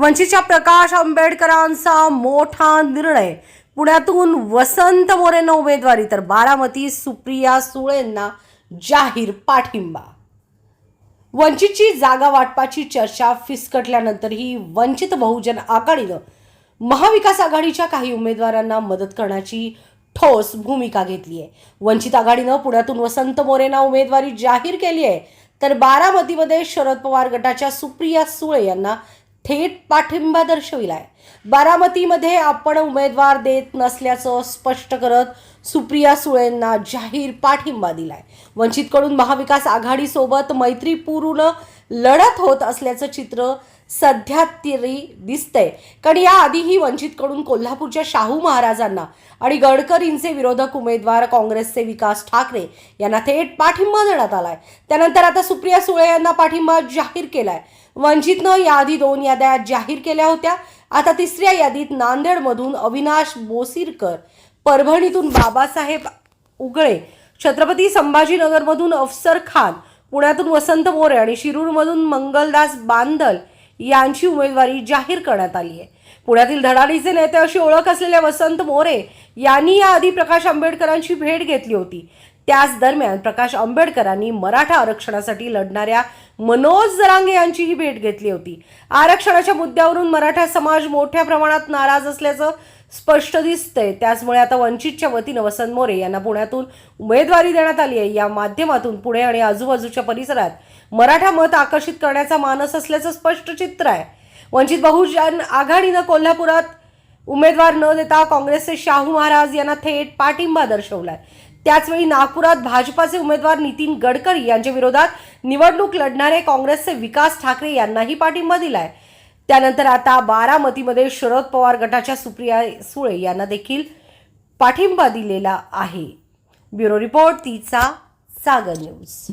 वंचितच्या प्रकाश आंबेडकरांचा मोठा निर्णय. पुण्यातून वसंत मोरेंना उमेदवारी तर बारामती सुप्रिया सुळेंना जाहीर पाठिंबा. वंचितची जागा वाटपाची चर्चा फिसकटल्यानंतरही वंचित बहुजन आघाडीनं महाविकास आघाडीच्या काही उमेदवारांना मदत करण्याची ठोस भूमिका घेतली आहे. वंचित आघाडीनं पुण्यातून वसंत मोरेंना उमेदवारी जाहीर केली आहे. तर बारामतीमध्ये शरद पवार गटाच्या सुप्रिया सुळे यांना थेट पाठिंबा दर्शविलाय. बारामतीमध्ये आपण उमेदवार देत नसल्याचं स्पष्ट करत सुप्रिया सुळेंना जाहीर पाठिंबा दिलाय. वंचितकडून महाविकास आघाडीसोबत मैत्रीपूर्ण लढत होत असल्याचं चित्र सध्या तरी दिसतंय. कारण याआधीही वंचितकडून कोल्हापूरच्या शाहू महाराजांना आणि गडकरींचे विरोधक उमेदवार काँग्रेसचे विकास ठाकरे यांना थेट पाठिंबा देण्यात आलाय. त्यानंतर आता सुप्रिया सुळे यांना पाठिंबा जाहीर केलाय. वंचितनं याआधी दोन याद्या जाहीर केल्या होत्या. आता तिसऱ्या यादीत नांदेडमधून अविनाश बोसिरकर परभणीतून बाबासाहेब उगळे छत्रपती संभाजीनगरमधून अफसर खान पुण्यातून वसंत मोरे आणि शिरूरमधून मंगलदास बांदल यांची उमेदवारी जाहीर करण्यात आली आहे. पुण्यातील धडाडीचे नेते अशी ओळख असलेल्या वसंत मोरे यांनी याआधी प्रकाश आंबेडकरांची भेट घेतली होती. त्याच दरम्यान प्रकाश आंबेडकरांनी मराठा आरक्षणासाठी लढणाऱ्या मनोज जरांगे यांचीही भेट घेतली होती. आरक्षणाच्या मुद्द्यावरून मराठा समाज मोठ्या प्रमाणात नाराज असल्याचं स्पष्ट दिसतंय. त्याचमुळे आता वंचितच्या वतीनं वसंत मोरे यांना पुण्यातून उमेदवारी देण्यात आली आहे. या माध्यमातून पुणे आणि आजूबाजूच्या परिसरात मराठा मत आकर्षित करण्याचा मानस असल्याचं स्पष्ट चित्र आहे. वंचित बहुजन आघाडीनं कोल्हापुरात उमेदवार न देता काँग्रेसचे शाहू महाराज यांना थेट पाठिंबा दर्शवलाय. त्याचवेळी नागपुरात भाजपाचे उमेदवार नितीन गडकरी यांच्या विरोधात निवडणूक लढणारे काँग्रेसचे विकास ठाकरे यांनाही पाठिंबा दिलाय. त्यानंतर आता बारामतीमध्ये शरद पवार गटाच्या सुप्रिया सुळे यांना देखील पाठिंबा दिलेला आहे. ब्युरो रिपोर्ट तिचा सागर न्यूज.